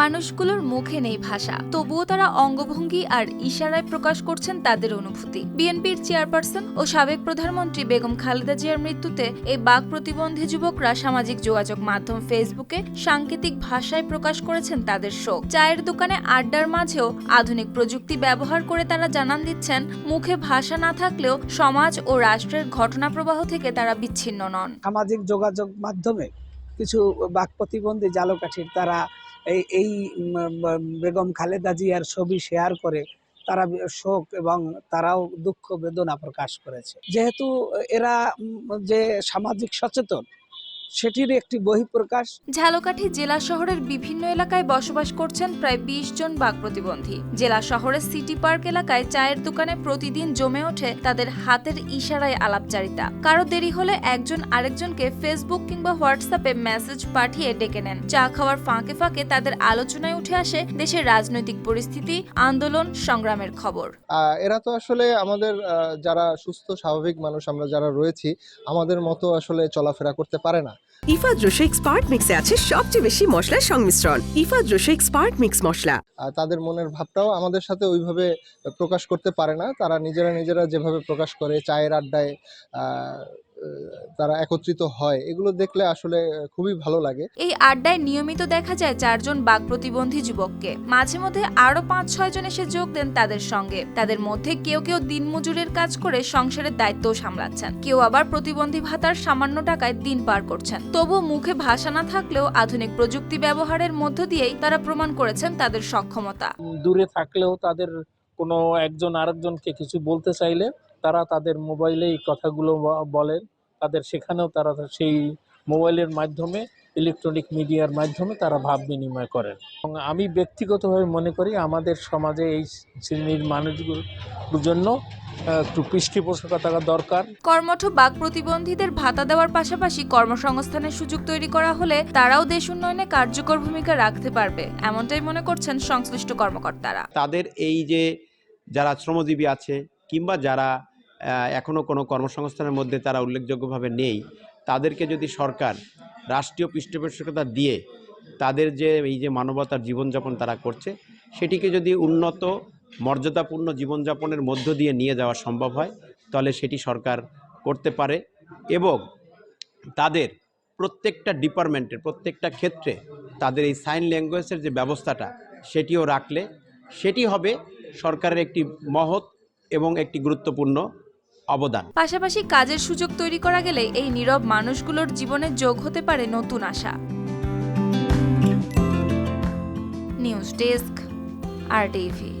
মানুষগুলোর মুখে নেই ভাষা। তবুও তারা অঙ্গভঙ্গি আর ইশারায় প্রকাশ করছেন তাদের অনুভূতি। বিএনপির চেয়ারপারসন ও সাবেক প্রধানমন্ত্রী বেগম খালেদা জিয়ার মৃত্যুতে এই বাক প্রতিবন্ধী যুবকরা সামাজিক যোগাযোগ মাধ্যম ফেসবুকে সাংকেতিক ভাষায় প্রকাশ করেছেন তাদের শোক। চায়ের দোকানে আড্ডার মাঝেও আধুনিক প্রযুক্তি ব্যবহার করে তারা জানান দিচ্ছেন, মুখে ভাষা না থাকলেও সমাজ ও রাষ্ট্রের ঘটনা প্রবাহ থেকে তারা বিচ্ছিন্ন নন। সামাজিক যোগাযোগ মাধ্যমে কিছু বাক প্রতিবন্ধী জালকাঠির তারা এই এই বেগম খালেদা জিয়ার ছবি শেয়ার করে তারা শোক এবং তারাও দুঃখ বেদনা প্রকাশ করেছে। যেহেতু এরা যে সামাজিক সচেতন সেটির একটি বহিঃপ্রকাশ। ঝালকাঠি জেলা শহরের বিভিন্ন এলাকায় বসবাস করছেন প্রায় বিশ জন বাঘ প্রতিবন্ধী। জেলা শহরের সিটি পার্ক এলাকায় চায়ের দোকানে প্রতিদিন জমে ওঠে তাদের হাতের ইশারায় আলাপচারিতা। কারও দেরি হলে একজন আরেকজনকে ফেসবুক কিংবা হোয়াটসঅ্যাপে মেসেজ পাঠিয়ে ডেকে নেন। চা খাওয়ার ফাঁকে ফাঁকে তাদের আলোচনায় উঠে আসে দেশের রাজনৈতিক পরিস্থিতি আন্দোলন সংগ্রামের খবর। আহ, এরা তো আসলে আমাদের আহ, যারা সুস্থ স্বাভাবিক মানুষ আমরা যারা রয়েছি আমাদের মতো আসলে চলাফেরা করতে পারে না। ইফাদ রোশেক স্পার্ট মিক্সে আছে সবচেয়ে বেশি মশলার সংমিশ্রণ। ইফা রোশেক স্পার্ট মিক্স মশলা। তাদের মনের ভাবটাও আমাদের সাথে ওইভাবে প্রকাশ করতে পারে না। তারা নিজেরা নিজেরা যেভাবে প্রকাশ করে, চায়ের আড্ডায় তারা একত্রিত হয় এগুলো দেখলে আসলে খুবই ভালো লাগে। এই আড্ডায় নিয়মিত দেখা যায় চারজন বাঘ প্রতিবন্ধী যুবককে। মাঝে মধ্যে আরও পাঁচ ছয় জন এসে যোগ দেন তাদের সঙ্গে। তাদের মধ্যে কেউ কেউ দিনমজুরের কাজ করে সংসারের দায়িত্ব সামলাচ্ছেন। কেউ আবার প্রতিবন্ধী ভাতার সামান্য টাকায় দিন পার করছেন। তবু মুখে ভাষা না থাকলেও আধুনিক প্রযুক্তি ব্যবহারের মধ্য দিয়েই তারা প্রমাণ করেছেন তাদের সক্ষমতা। দূরে থাকলেও তাদের কোনো একজন আরেকজনকে কিছু বলতে চাইলে তারা তাদের মোবাইলে এই কথাগুলো বলেন। তাদের সেখানেও তারা সেই মোবাইলের মাধ্যমে ইলেকট্রনিক মিডিয়ার মাধ্যমে তারা ভাব বিনিময় করেন। এবং আমি ব্যক্তিগতভাবে মনে করি আমাদের সমাজে এই শ্রেণির মানুষগুলোর জন্য একটু পৃষ্ঠপোষকতা দরকার। কর্মঠ বাঘ প্রতিবন্ধীদের ভাতা দেওয়ার পাশাপাশি কর্মসংস্থানের সুযোগ তৈরি করা হলে তারাও দেশ উন্নয়নে কার্যকর ভূমিকা রাখতে পারবে এমনটাই মনে করছেন সংশ্লিষ্ট কর্মকর্তারা। তাদের এই যে যারা শ্রমজীবী আছে কিংবা যারা আহ, এখনও কোনো কর্মসংস্থানের মধ্যে তারা উল্লেখযোগ্যভাবে নেই। তাদেরকে যদি সরকার রাষ্ট্রীয় পৃষ্ঠপোষকতা দিয়ে তাদের যে এই যে মানবতার জীবনযাপন তারা করছে সেটিকে যদি উন্নত মর্যাদাপূর্ণ জীবনযাপনের মধ্য দিয়ে নিয়ে যাওয়া সম্ভব হয় তাহলে সেটি সরকার করতে পারে এবং তাদের প্রত্যেকটা ডিপার্টমেন্টের প্রত্যেকটা ক্ষেত্রে তাদের এই সাইন ল্যাঙ্গুয়েজের যে ব্যবস্থাটা সেটিও রাখলে সেটি হবে সরকারের একটি মহৎ এবং একটি গুরুত্বপূর্ণ অবদান। পাশাপাশি কাজের সুযোগ তৈরি করা গেলে এই নীরব মানুষগুলোর জীবনে যোগ হতে পারে নতুন আশা। News desk, R TV